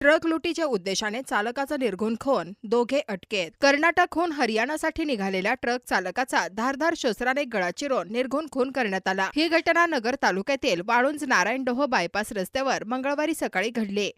Truck लुटीच्या उद्देशाने चालकाचा निर्घुण खून दोघे अटकेत. कर्नाटकहून हरियाणासाठी निघालेल्या ट्रक चालकाचा धारधार शस्त्राने गळा चिरून निर्घुण खून करण्यात आला. ही घटना नगर तालुक्यातील वाळुंज नारायणडोह बायपास रस्त्यावर मंगळवारी सकाळी घडली.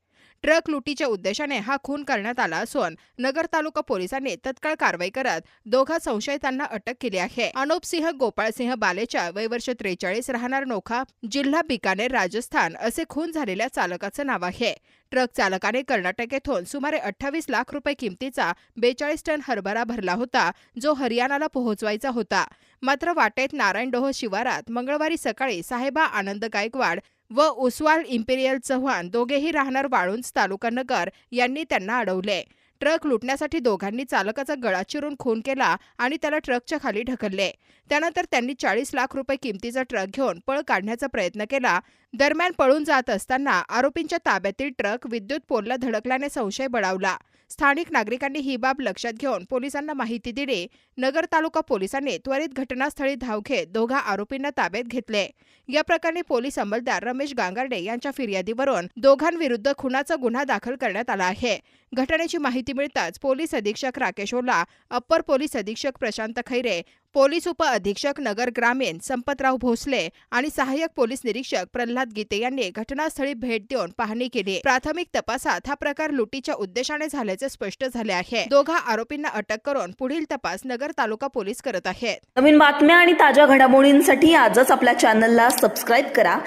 ट्रक लुटीच्या उद्देशाने हा खून करण्यात आला असून नगर तालुका पोलिसांनी तत्काळ कारवाई करत दोघा संशयितांना अटक केली आहे. अनुपसिंह गोपाळसिंह बालेच्या वयवर्ष त्रेचाळीस राहणार नोखा जिल्हा बिकानेर राजस्थान असे खून झालेल्या चालकाचं नाव आहे. ट्रक चालकाने कर्नाटक येथून सुमारे अठ्ठावीस लाख रुपये किमतीचा बेचाळीस टन हरभरा भरला होता जो हरियाणाला पोहोचवायचा होता. मात्र वाटेत नारायणडोह शिवारात मंगळवारी सकाळी साहेबा आनंद गायकवाड व उस्वाल इम्पेरियल चव्हाण दोघेही राहणार वाळुंज तालुका नगर यांनी त्यांना अडवले. ट्रक लुटण्यासाठी दोघांनी चालकाचा गळा चिरून खून केला आणि त्याला ट्रकच्या खाली ढकलले. त्यानंतर त्यांनी चाळीस लाख रुपये किमतीचा ट्रक घेऊन पळ काढण्याचा प्रयत्न केला. दरम्यान पळून जात असताना आरोपींच्या ताब्यातील ट्रक विद्युत पोलला धडकल्याने संशय बळावला. स्थानिक नागरिकांनी ही बाब लक्षात घेऊन पोलिसांना माहिती दिली. नगर तालुका पोलिसांनी त्वरित घटनास्थळी धाव घेत दोघा आरोपींना ताब्यात घेतले. या प्रकरणी पोलीस अंमलदार रमेश गांगार्डे यांच्या फिर्यादीवरून दोघांविरुद्ध खुनाचा गुन्हा दाखल करण्यात आला आहे. घटनेची माहिती मिळताच पोलीस अधीक्षक राकेश ओला अप्पर पोलीस अधीक्षक प्रशांत खैरे पोलीस उप अधीक्षक नगर ग्रामीण संपतराव भोसले आणि सहाय्यक पोलीस निरीक्षक प्रल्हाद गीते यांनी घटनास्थळी भेट देऊन पाहणी केली. प्राथमिक तपासात हा प्रकार लुटीच्या उद्देशाने झाल्याचे स्पष्ट झाले आहे. दोघा आरोपींना अटक करून पुढील तपास नगर तालुका पोलीस करत आहेत. नवीन बातम्या आणि ताज्या घडामोडींसाठी आजच आपल्या चॅनलला सबस्क्राईब करा.